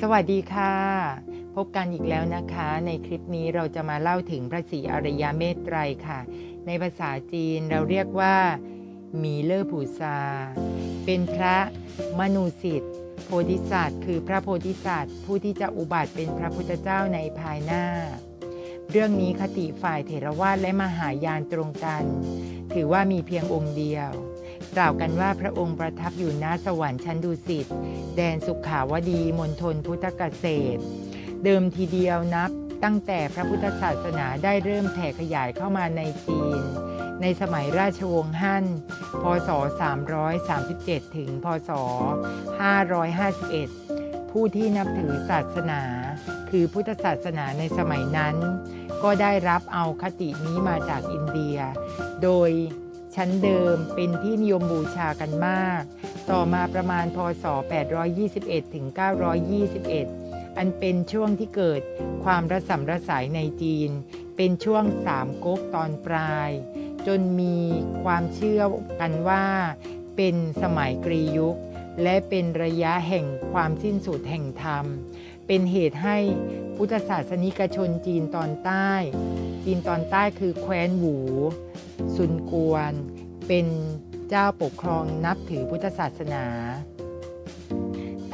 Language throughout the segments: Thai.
สวัสดีค่ะ พบกันอีกแล้วนะคะ ในคลิปนี้เราจะมาเล่าถึงพระศรีอริยเมตไตรค่ะ ในภาษาจีนเราเรียกว่าหมีเลอร์ผูซา เป็นพระมนูสิทธิ์โพธิสัตว์ คือพระโพธิสัตว์ ผู้ที่จะอุบัติเป็นพระพุทธเจ้าในภายหน้า เรื่องนี้คติฝ่ายเถรวาทและมหายานตรงกัน ถือว่ามีเพียงองค์เดียว กล่าวกันว่าพระองค์ประทับอยู่ณสวรรค์ชั้นดุสิตแดนสุขาวดีมณฑลพุทธเกษตร เดิมทีเดียวนับตั้งแต่พระพุทธศาสนาได้เริ่มแผ่ขยายเข้ามาในจีน ในสมัยราชวงศ์ฮั่น พศ 337 ถึง พศ 551 ผู้ที่นับถือศาสนา คือพุทธศาสนาในสมัยนั้น ก็ได้รับเอาคตินี้มาจากอินเดีย โดย ชั้นเดิมเป็นที่นิยมบูชากันมาก ต่อมาประมาณพศ 821ถึง921 อันเป็นช่วงที่เกิดความระสำระสายในจีน เป็นช่วงสามก๊กตอนปลาย จนมีความเชื่อกันว่า เป็นสมัยกรียุค และเป็นระยะแห่งความสิ้นสุดแห่งธรรม เป็นเหตุให้พุทธศาสนิกชนจีนตอนใต้ จีนตอนใต้คือแคว้นหวูซุนกวน เป็นเจ้าปกครองนับถือพุทธศาสนา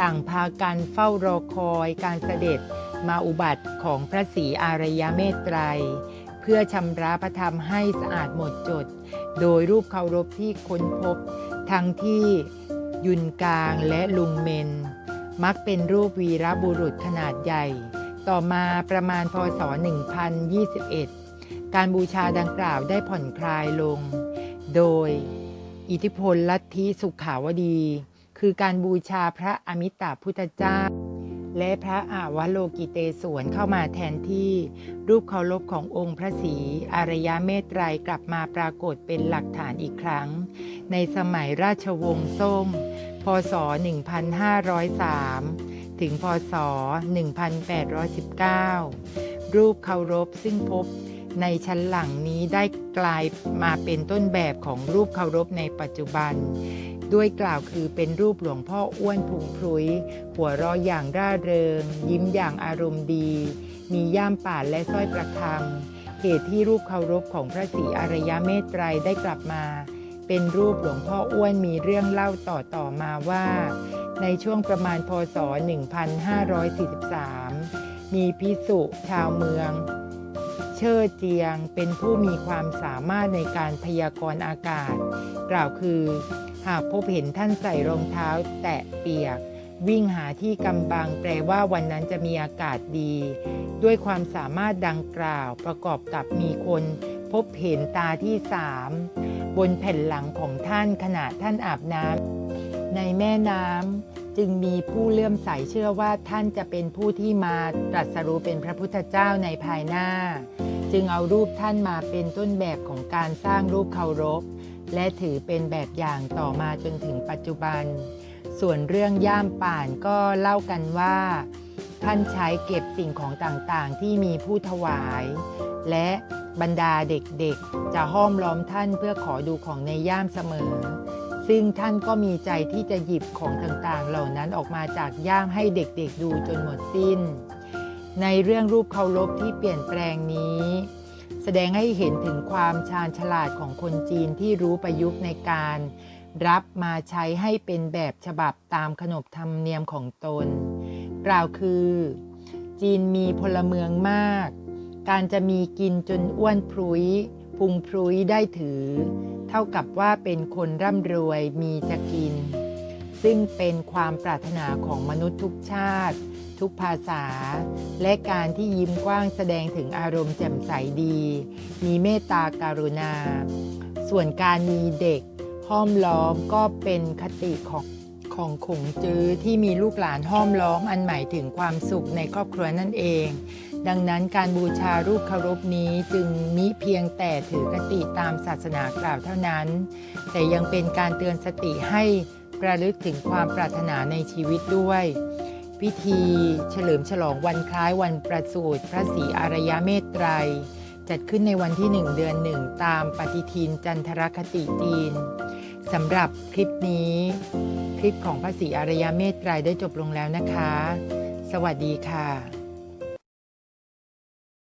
ต่างพากันเฝ้ารอคอยการเสด็จมาอุบัติของพระศรีอารยเมตไตร เพื่อชำระพระธรรมให้สะอาดหมดจด โดยรูปเคารพที่ค้นพบทั้งที่ ยุนกลางและลุงเมน มักเป็นรูปวีรบุรุษขนาดใหญ่ ต่อมาประมาณพศ 1021 การบูชาดังกล่าวได้ผ่อนคลายลง โดยอิทธิพลลัทธิสุขาวดี คือการบูชาพระอมิตาพุทธเจ้า และพระอาวโลกิเตศวนเข้ามาแทนที่รูปเคารพขององค์พระศรีอารยเมตไตรกลับมาปรากฏเป็นหลักฐานอีกครั้ง ในสมัยราชวงศ์ส้ม พศ 1503 ถึงพศ 1819 รูปเคารพซึ่งพบในชั้นหลังนี้ได้กลายมาเป็นต้นแบบของรูปเคารพในปัจจุบัน ด้วยกล่าวคือเป็นรูปหลวงพ่ออ้วนพุงพลุย หัวเราะอย่างร่าเริง ยิ้มอย่างอารมณ์ดี มีย่ามป่านและสร้อยประคำเหตุที่รูปเคารพของพระศรีอารยเมตไตรได้กลับมา เป็นรูปหลวงพ่ออ้วนมีเรื่องเล่าต่อต่อมาว่า ในช่วงประมาณพศ 1543 มีพิสุชาวเมือง เชิดเจียงเป็นผู้มีความสามารถในการพยากรณ์อากาศ กล่าวคือ หากพบเห็นท่านใส่รองเท้าแตะเปียกวิ่งหาที่กำบังแปลว่าวันนั้นจะมีอากาศดี ด้วยความสามารถดังกล่าวประกอบกับมีคนพบเห็นตาที่สาม บนแผ่นหลังของท่านขณะท่านอาบน้ำในแม่น้ำจึงมีผู้เลื่อมใสเชื่อว่าท่านจะเป็นผู้ที่มาตรัสรู้เป็นพระพุทธเจ้าในภายหน้า จึงเอารูปท่านมาเป็นต้นแบบของการสร้างรูปเคารพ และถือเป็นแบบอย่างต่อมาจนถึงปัจจุบัน ส่วนเรื่องย่ามป่านก็เล่ากันว่า ท่านใช้เก็บสิ่งของต่างๆ ที่มีผู้ถวาย และ บรรดาเด็กๆ จะห้อมล้อมท่านเพื่อขอดูของในย่ามเสมอ ซึ่งท่านก็มีใจที่จะหยิบของต่างๆ เหล่านั้นออกมาจากย่ามให้เด็กๆดูจนหมดสิ้น ในเรื่องรูปเคารพที่เปลี่ยนแปลงนี้ แสดงให้เห็นถึงความชาญฉลาดของคนจีนที่รู้ประยุกต์ในการ รับมาใช้ให้เป็นแบบฉบับตามขนบธรรมเนียมของตน กล่าวคือ จีนมีพลเมืองมาก การจะมีกินจนอ้วนพรุยพุงพรุยได้ถือ เท่ากับว่าเป็นคนร่ำรวยมีจะกิน ซึ่งเป็นความปรารถนาของมนุษย์ทุกชาติ ทุกภาษา และการที่ยิ้มกว้างแสดงถึงอารมณ์แจ่มใสดี มีเมตตาการุณา ส่วนการมีเด็กห้อมล้อมก็เป็นคติของของขงจื้อที่มีลูกหลานห้อมล้อมอันหมายถึงความสุขในครอบครัวนั่นเอง ดังนั้นการบูชารูปเคารพนี้จึงมิเพียงแต่ถือกติตามศาสนากล่าวเท่านั้น แต่ยังเป็นการเตือนสติให้ประลึกถึงความปรารถนาในชีวิตด้วย พิธีเฉลิมฉลองวันคล้ายวันประสูติพระศรีอารยเมตไตรจัดขึ้นในวันที่ 1 เดือน 1 ตามปฏิทินจันทรคติจีนสำหรับคลิปนี้ คลิปของพระศรีอารยเมตไตรได้จบลงแล้วนะคะ สวัสดีค่ะ